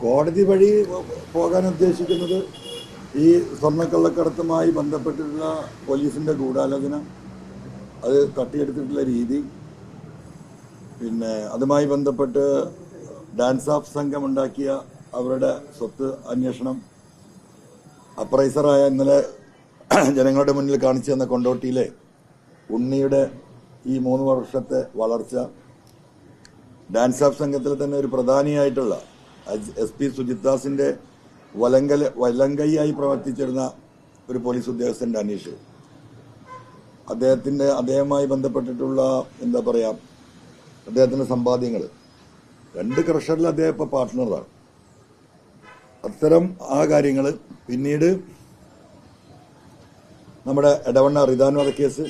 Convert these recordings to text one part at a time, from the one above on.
കോടതി വഴി പോകാൻ ഉദ്ദേശിക്കുന്നത് ഈ സ്വർണക്കള്ളക്കടത്തുമായി ബന്ധപ്പെട്ടിട്ടുള്ള പോലീസിന്റെ ഗൂഢാലോചന അത് തട്ടിയെടുത്തിട്ടുള്ള രീതി പിന്നെ അതുമായി ബന്ധപ്പെട്ട് ഡാൻസ് ഓഫ് സംഘം ഉണ്ടാക്കിയ അവരുടെ സ്വത്ത് അന്വേഷണം അപ്രൈസറായ ഇന്നലെ ജനങ്ങളുടെ മുന്നിൽ കാണിച്ചു തന്ന കൊണ്ടോട്ടിയിലെ ഉണ്ണിയുടെ ഈ മൂന്ന് വർഷത്തെ വളർച്ച ഡാൻസ് ഓഫ് സംഘത്തിൽ തന്നെ ഒരു പ്രധാനിയായിട്ടുള്ള എസ് പി സുജിത്ദാസിന്റെ വലങ്കല വലങ്കൈയായി പ്രവർത്തിച്ചിരുന്ന ഒരു പോലീസ് ഉദ്യോഗസ്ഥന്റെ അനീഷ് അദ്ദേഹത്തിന്റെ അദ്ദേഹവുമായി ബന്ധപ്പെട്ടിട്ടുള്ള എന്താ പറയാ അദ്ദേഹത്തിന്റെ സമ്പാദ്യങ്ങൾ. രണ്ട് ക്രഷറിൽ അദ്ദേഹം ഇപ്പൊ പാർട്ട്ണറാണ് അത്തരം ആ കാര്യങ്ങൾ പിന്നീട് നമ്മുടെ ഇടവണ്ണ റിതാൻവാദ കേസ്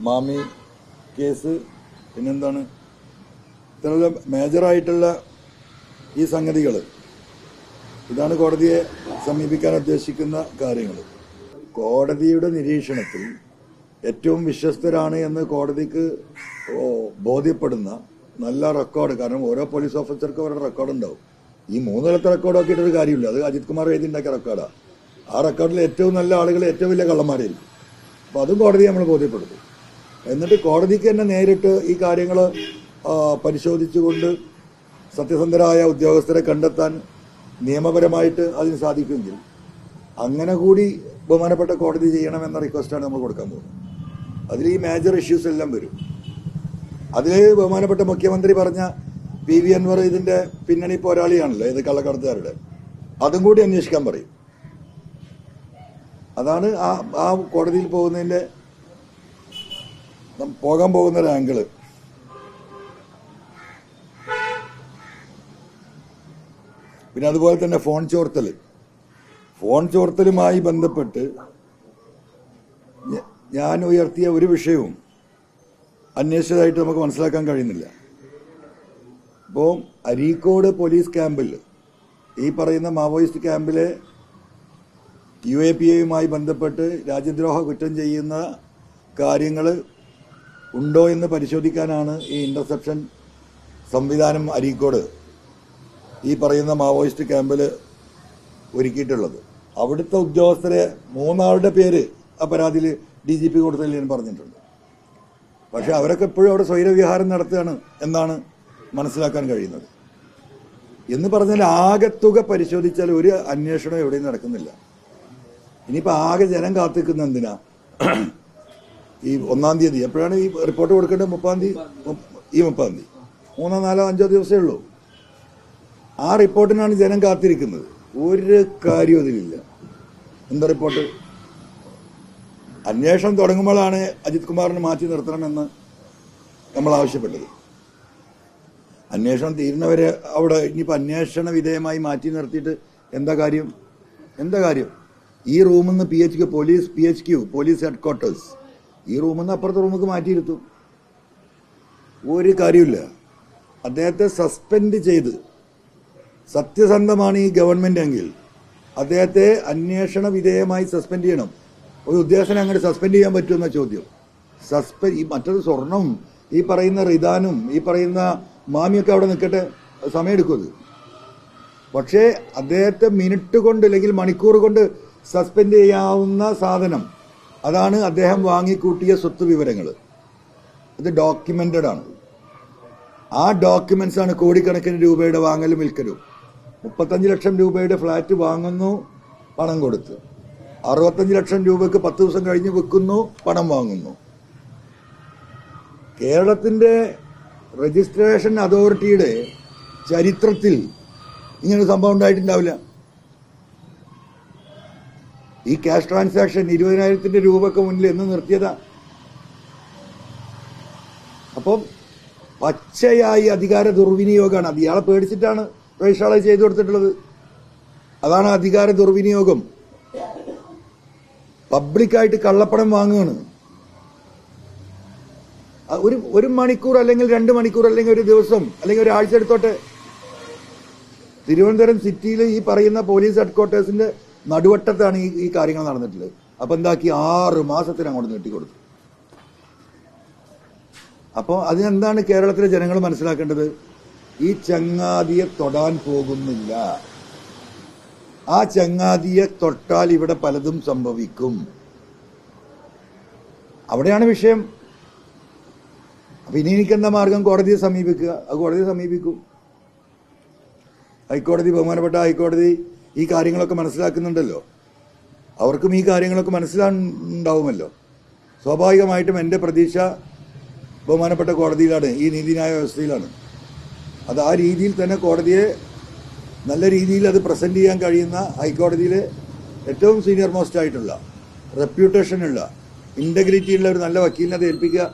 മാമി കേസ് പിന്നെന്താണ്? ഇത്തരം മേജറായിട്ടുള്ള ഈ സംഗതികൾ ഇതാണ് കോടതിയെ സമീപിക്കാൻ ഉദ്ദേശിക്കുന്ന കാര്യങ്ങൾ കോടതിയുടെ നിരീക്ഷണത്തിൽ ഏറ്റവും വിശ്വസ്തരാണ് എന്ന് കോടതിക്ക് ബോധ്യപ്പെടുന്ന നല്ല റെക്കോർഡ്. കാരണം ഓരോ പോലീസ് ഓഫീസർക്കും അവരുടെ റെക്കോർഡ് ഉണ്ടാവും. ഈ മൂന്നിലത്തെ റെക്കോർഡ് ആക്കിയിട്ടൊരു കാര്യമില്ല. അത് അജിത് കുമാർ എഴുതി ഉണ്ടാക്കിയ റെക്കോർഡാണ് ആ റെക്കോർഡിൽ ഏറ്റവും നല്ല ആളുകൾ ഏറ്റവും വലിയ കള്ളന്മാരായിരിക്കും. അപ്പോൾ അതും കോടതി നമ്മൾ ബോധ്യപ്പെടുത്തും. എന്നിട്ട് കോടതിക്ക് തന്നെ നേരിട്ട് ഈ കാര്യങ്ങൾ പരിശോധിച്ചുകൊണ്ട് സത്യസന്ധരായ ഉദ്യോഗസ്ഥരെ കണ്ടെത്താൻ നിയമപരമായിട്ട് അതിന് സാധിക്കുമെങ്കിൽ അങ്ങനെ കൂടി ബഹുമാനപ്പെട്ട കോടതി ചെയ്യണമെന്ന റിക്വസ്റ്റാണ് നമ്മൾ കൊടുക്കാൻ പോകുന്നത്. അതിൽ ഈ മേജർ ഇഷ്യൂസ് എല്ലാം വരും. അതിൽ ബഹുമാനപ്പെട്ട മുഖ്യമന്ത്രി പറഞ്ഞ പി വി അൻവർ ഇതിന്റെ പിന്നണി പോരാളിയാണല്ലോ ഇത് കള്ളക്കടത്തുകാരുടെ. അതും കൂടി അന്വേഷിക്കാൻ പറയും. അതാണ് ആ ആ കോടതിയിൽ പോകുന്നതിന്റെ പോകാൻ പോകുന്ന ഒരു ആംഗിൾ പിന്നെ അതുപോലെ തന്നെ ഫോൺ ചോർത്തൽ ഫോൺ ചോർത്തലുമായി ബന്ധപ്പെട്ട് ഞാൻ ഉയർത്തിയ ഒരു വിഷയവും അന്വേഷിച്ചതായിട്ട് നമുക്ക് മനസ്സിലാക്കാൻ കഴിയുന്നില്ല. ഇപ്പോൾ അരീക്കോട് പോലീസ് ക്യാമ്പിൽ ഈ പറയുന്ന മാവോയിസ്റ്റ് ക്യാമ്പിലെ യു എ പി എയുമായി ബന്ധപ്പെട്ട് രാജ്യദ്രോഹ കുറ്റം ചെയ്യുന്ന കാര്യങ്ങൾ ഉണ്ടോ എന്ന് പരിശോധിക്കാനാണ് ഈ ഇന്റർസെപ്ഷൻ സംവിധാനം അരീക്കോട് ഈ പറയുന്ന മാവോയിസ്റ്റ് ക്യാമ്പിൽ ഒരുക്കിയിട്ടുള്ളത്. അവിടുത്തെ ഉദ്യോഗസ്ഥരെ മൂന്നാളുടെ പേര് ആ പരാതിയിൽ ഡി ജി പി കൊടുത്തതിൽ ഞാൻ പറഞ്ഞിട്ടുണ്ട്. പക്ഷെ അവരൊക്കെ എപ്പോഴും അവിടെ സ്വൈരവിഹാരം നടത്തുകയാണ് എന്നാണ് മനസ്സിലാക്കാൻ കഴിയുന്നത്. എന്ന് പറഞ്ഞാൽ ആകെത്തുക പരിശോധിച്ചാൽ ഒരു അന്വേഷണം എവിടെയും നടക്കുന്നില്ല. ഇനിയിപ്പോൾ ആകെ ജനം കാത്തിക്കുന്ന എന്തിനാ? ഈ ഒന്നാം തീയതി എപ്പോഴാണ് ഈ റിപ്പോർട്ട് കൊടുക്കേണ്ടത്? മുപ്പാം തീയതി? ഈ മുപ്പാം തീയതി. മൂന്നോ നാലോ അഞ്ചോ ദിവസമേ ഉള്ളൂ. ആ റിപ്പോർട്ടിനാണ് ജനം കാത്തിരിക്കുന്നത്. ഒരു കാര്യവും അതിലില്ല. എന്താ റിപ്പോർട്ട്? അന്വേഷണം തുടങ്ങുമ്പോഴാണ് അജിത് കുമാറിനെ മാറ്റി നിർത്തണമെന്ന് നമ്മൾ ആവശ്യപ്പെട്ടത്. അന്വേഷണം തീരുന്നവരെ അവിടെ ഇനിയിപ്പോൾ അന്വേഷണ വിധേയമായി മാറ്റി നിർത്തിയിട്ട് എന്താ കാര്യം? എന്താ കാര്യം? ഈ റൂമിൽ നിന്ന് P H Q police P H Q police headquarters ഈ റൂമിൽ നിന്ന് അപ്പുറത്തെ റൂമിലേക്ക് മാറ്റിയിരുത്തും ഒരു കാര്യമില്ല അദ്ദേഹത്തെ സസ്പെൻഡ് ചെയ്ത് സത്യസന്ധമാണ് ഈ ഗവൺമെന്റ് എങ്കിൽ അദ്ദേഹത്തെ അന്വേഷണ വിധേയമായി സസ്പെൻഡ് ചെയ്യണം. ഒരു ഉദ്യോഗസ്ഥനെ അങ്ങോട്ട് സസ്പെൻഡ് ചെയ്യാൻ പറ്റുമെന്ന ചോദ്യം. സസ്പെൻ ഈ മറ്റൊരു സ്വർണവും ഈ പറയുന്ന റിദാനും ഈ പറയുന്ന മാമിയൊക്കെ അവിടെ നിൽക്കട്ടെ സമയമെടുക്കും അത്. പക്ഷേ അദ്ദേഹത്തെ മിനിറ്റ് കൊണ്ട് അല്ലെങ്കിൽ മണിക്കൂർ കൊണ്ട് സസ്പെൻഡ് ചെയ്യാവുന്ന സാധനം അതാണ് അദ്ദേഹം വാങ്ങിക്കൂട്ടിയ സ്വത്ത് വിവരങ്ങൾ ഇത് ഡോക്യുമെന്റഡ് ആണ്. ആ ഡോക്യുമെന്റ്സ് ആണ് കോടിക്കണക്കിന് രൂപയുടെ വാങ്ങലും വിൽക്കലും. മുപ്പത്തഞ്ച് ലക്ഷം രൂപയുടെ ഫ്ലാറ്റ് വാങ്ങുന്നു പണം കൊടുത്ത്. അറുപത്തഞ്ച് ലക്ഷം രൂപയ്ക്ക് പത്ത് ദിവസം കഴിഞ്ഞ് വിൽക്കുന്നു പണം വാങ്ങുന്നു. കേരളത്തിന്റെ രജിസ്ട്രേഷൻ അതോറിറ്റിയുടെ ചരിത്രത്തിൽ ഇങ്ങനൊരു സംഭവം ഉണ്ടായിട്ടുണ്ടാവില്ല. ഈ ക്യാഷ് ട്രാൻസാക്ഷൻ ഇരുപതിനായിരത്തിന്റെ രൂപക്ക് മുന്നിൽ എന്ന് നിർത്തിയതാ. അപ്പം പച്ചയായി അധികാര ദുർവിനിയോഗമാണ് അത് ഇയാളെ പേടിച്ചിട്ടാണ്. രജിസ്ട്രാളെ ചെയ്തു കൊടുത്തിട്ടുള്ളത്? അതാണ് അധികാര ദുർവിനിയോഗം. പബ്ലിക്കായിട്ട് കള്ളപ്പണം വാങ്ങുകയാണ്. ഒരു ഒരു മണിക്കൂർ അല്ലെങ്കിൽ രണ്ട് മണിക്കൂർ അല്ലെങ്കിൽ ഒരു ദിവസം അല്ലെങ്കിൽ ഒരാഴ്ച എടുത്തോട്ടെ. തിരുവനന്തപുരം സിറ്റിയിൽ ഈ പറയുന്ന പോലീസ് ഹെഡ്ക്വാർട്ടേഴ്സിന്റെ നടുവട്ടത്താണ് ഈ ഈ കാര്യങ്ങൾ നടന്നിട്ടുള്ളത്. അപ്പൊ എന്താക്കി? ആറ് മാസത്തിന് അങ്ങോട്ട് നീട്ടിക്കൊടുത്തു. അപ്പോൾ അതിനെന്താണ് കേരളത്തിലെ ജനങ്ങൾ മനസ്സിലാക്കേണ്ടത്? ഈ ചങ്ങാതിയെ തൊടാൻ പോകുന്നില്ല. ആ ചങ്ങാതിയെ തൊട്ടാൽ ഇവിടെ പലതും സംഭവിക്കും. അവിടെയാണ് വിഷയം. അപ്പൊ ഇനി എനിക്കെന്താ മാർഗം? കോടതിയെ സമീപിക്കുക. അത് കോടതിയെ സമീപിക്കും. ഹൈക്കോടതി ബഹുമാനപ്പെട്ട ഹൈക്കോടതി ഈ കാര്യങ്ങളൊക്കെ മനസ്സിലാക്കുന്നുണ്ടല്ലോ. അവർക്കും ഈ കാര്യങ്ങളൊക്കെ മനസ്സിലാണ്ടാവുമല്ലോ സ്വാഭാവികമായിട്ടും എന്റെ പ്രതീക്ഷ ബഹുമാനപ്പെട്ട കോടതിയിലാണ്. ഈ നീതിന്യായ വ്യവസ്ഥയിലാണ്. അത് ആ രീതിയിൽ തന്നെ കോടതിയെ നല്ല രീതിയിൽ അത് പ്രസന്റ് ചെയ്യാൻ കഴിയുന്ന ഹൈക്കോടതിയിലെ ഏറ്റവും സീനിയർ മോസ്റ്റ് ആയിട്ടുള്ള റെപ്യൂട്ടേഷനുള്ള ഇന്റഗ്രിറ്റി ഉള്ള ഒരു നല്ല വക്കീലിനെ അത് ഏൽപ്പിക്കുക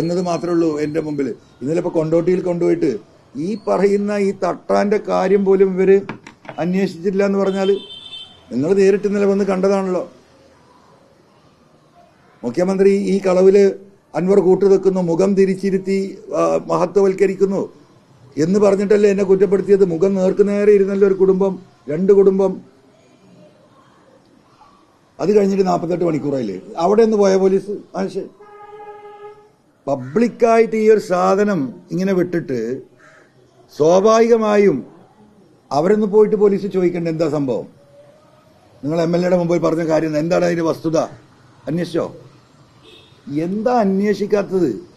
എന്നത് മാത്രമേ ഉള്ളൂ എന്റെ മുമ്പിൽ. ഇന്നലെ ഇപ്പോൾ കൊണ്ടോട്ടിയിൽ കൊണ്ടുപോയിട്ട് ഈ പറയുന്ന ഈ തട്ടാന്റെ കാര്യം പോലും ഇവർ അന്വേഷിച്ചിട്ടില്ല എന്ന് പറഞ്ഞാൽ നിങ്ങൾ നേരിട്ട് ഇന്നലെ വന്ന് കണ്ടതാണല്ലോ. മുഖ്യമന്ത്രി ഈ കളവിൽ അൻവർ കൂട്ടുവെക്കുന്നു മുഖം തിരിച്ചിരുത്തി മഹത്വവൽക്കരിക്കുന്നു. എന്ന് പറഞ്ഞിട്ടല്ലേ എന്നെ കുറ്റപ്പെടുത്തിയത്? മുഖം നേർക്കുനേരെ ഇരുന്നല്ലോ ഒരു കുടുംബം രണ്ട് കുടുംബം. അത് കഴിഞ്ഞിട്ട് നാൽപ്പത്തെട്ട് മണിക്കൂറായില്ലേ? അവിടെ ഒന്ന് പോയ പോലീസ്? മനുഷ്യൻ പബ്ലിക്കായിട്ട് ഈ ഒരു സാധനം ഇങ്ങനെ വിട്ടിട്ട് സ്വാഭാവികമായും അവരൊന്ന് പോയിട്ട് പോലീസ് ചോദിക്കേണ്ട? എന്താ സംഭവം? നിങ്ങൾ എം എൽ എയുടെ മുമ്പിൽ പറഞ്ഞ കാര്യം എന്താണ് അതിന്റെ വസ്തുത? അന്വേഷിച്ചോ? എന്താ അന്വേഷിക്കാത്തത്?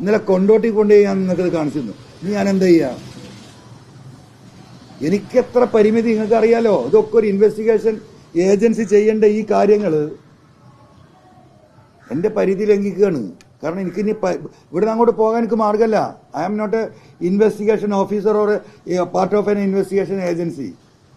ഇന്നലെ കൊണ്ടോട്ടി കൊണ്ടുപോയി ഞാൻ നിങ്ങൾക്ക് കാണിച്ചിരുന്നു. ഇനി ഞാൻ എന്താ ചെയ്യാ? എനിക്കെത്ര പരിമിതി നിങ്ങൾക്ക് അറിയാലോ ഇതൊക്കെ ഒരു ഇൻവെസ്റ്റിഗേഷൻ ഏജൻസി ചെയ്യേണ്ട ഈ കാര്യങ്ങൾ എന്റെ പരിധി ലംഘിക്കുകയാണ്. കാരണം എനിക്ക് ഇനി ഇവിടെ അങ്ങോട്ട് പോകാൻ എനിക്ക് മാർഗമല്ല. I am not a investigation officer or part of an investigation agency